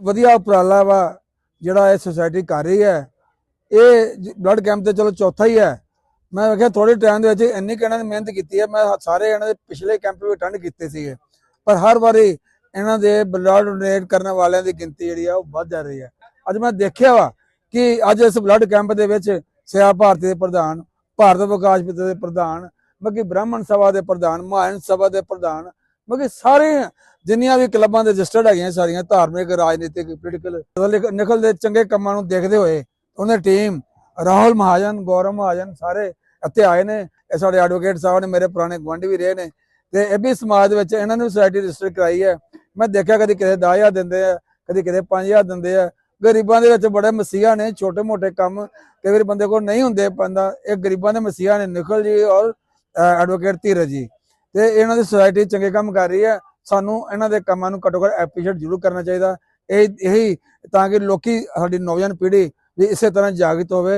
ਵਧੀਆ ਉਪਰਾਲਾ ਵਾ, ਜਿਹੜਾ ਇਹ ਸੁਸਾਇਟੀ ਕਰ ਰਹੀ ਹੈ। ਇਹ ਬਲੱਡ ਕੈਂਪ ਤੇ ਚਲੋ ਚੌਥਾ ਹੀ ਹੈ। ਮੈਂ ਵੇਖਿਆ ਥੋੜੇ ਟਾਈਮ ਦੇ ਵਿੱਚ ਇੰਨੀ ਕਿਹਨਾਂ ਨੇ ਮਿਹਨਤ ਕੀਤੀ ਹੈ, ਮੈਂ ਸਾਰੇ ਇਹਨਾਂ ਦੇ ਪਿਛਲੇ ਕੈਂਪ ਵੀ ਅਟੈਂਡ ਕੀਤੇ ਸੀਗੇ। ਪਰ ਹਰ ਵਾਰੀ ਇਹਨਾਂ ਦੇ ਬਲੱਡ ਡੋਨੇਟ ਕਰਨ ਵਾਲਿਆਂ ਦੀ ਗਿਣਤੀ ਜਿਹੜੀ ਆ, ਉਹ ਵੱਧ ਜਾ ਰਹੀ ਹੈ। ਅੱਜ ਮੈਂ ਦੇਖਿਆ ਵਾ ਕਿ ਅੱਜ ਇਸ ਬਲੱਡ ਕੈਂਪ ਦੇ ਵਿੱਚ ਸਿਆ ਭਾਰਤੀ ਦੇ ਪ੍ਰਧਾਨ, ਭਾਰਤ ਵਿਕਾਸ ਪਿਤਾ ਦੇ ਪ੍ਰਧਾਨ, ਬਾਕੀ ਬ੍ਰਾਹਮਣ ਸਭਾ ਦੇ ਪ੍ਰਧਾਨ, ਮਹਾਨ ਸਭਾ ਦੇ ਪ੍ਰਧਾਨ ਮੱਕੀ ਸਾਰੇ ਜਿੰਨੀਆਂ ਵੀ ਕਲੱਬਾਂ ਦੇ ਰਜਿਸਟਰਡ ਹੈਗੀਆਂ ਸਾਰੀਆਂ, ਧਾਰਮਿਕ, ਰਾਜਨੀਤਿਕ ਪੋਲੀਟੀਕਲ ਨਿਕਲ ਦੇ ਚੰਗੇ ਕੰਮਾਂ ਨੂੰ ਦੇਖਦੇ ਹੋਏ ਉਹਨਾਂ ਟੀਮ ਰਾਹੁਲ ਮਹਾਜਨ, ਗੌਰਵ ਮਹਾਜਨ ਸਾਰੇ ਇੱਥੇ ਆਏ ਨੇ। ਇਹ ਸਾਡੇ ਐਡਵੋਕੇਟ ਸਾਹਿਬ ਨੇ, ਮੇਰੇ ਪੁਰਾਣੇ ਗੁਆਂਢੀ ਵੀ ਰਹੇ ਨੇ। ਤੇ ਇਹ ਵੀ ਸਮਾਜ ਵਿੱਚ ਇਹਨਾਂ ਨੇ ਸੋਸਾਇਟੀ ਰਜਿਸਟਰ ਕਰਾਈ ਹੈ। ਮੈਂ ਦੇਖਿਆ ਕਦੀ ਕਿਸੇ 10000 ਦਿੰਦੇ ਆ, ਕਦੀ ਕਿਤੇ 5000 ਦਿੰਦੇ ਆ। ਗਰੀਬਾਂ ਦੇ ਵਿੱਚ ਬੜੇ ਮਸੀਹਾ ਨੇ ਛੋਟੇ ਮੋਟੇ ਕੰਮ ਕਈ ਵਾਰੀ ਬੰਦੇ ਕੋਲ ਨਹੀਂ ਹੁੰਦੇ ਪੰਦਾ ਇਹ ਗਰੀਬਾਂ ਦੇ ਮਸੀਹਾ ਨੇ, ਨਿਖਲ ਜੀ ਔਰ ਐਡਵੋਕੇਟ ਧੀਰਜ ਜੀ। ਤੇ ਇਹਨਾਂ ਦੀ ਸੁਸਾਇਟੀ ਚੰਗੇ ਕੰਮ ਕਰ ਰਹੀ ਹੈ, ਸਾਨੂੰ ਇਹਨਾਂ ਦੇ ਕੰਮਾਂ ਨੂੰ ਘੱਟੋ ਘੱਟ ਐਪਰੀਸ਼ੀਏਟ ਜ਼ਰੂਰ ਕਰਨਾ ਚਾਹੀਦਾ। ਇਹ ਇਹੀ ਤਾਂ ਕਿ ਲੋਕੀ ਸਾਡੀ ਨੌਜਵਾਨ ਪੀੜ੍ਹੀ ਵੀ ਇਸੇ ਤਰ੍ਹਾਂ ਜਾਗਰੂਕ ਹੋਵੇ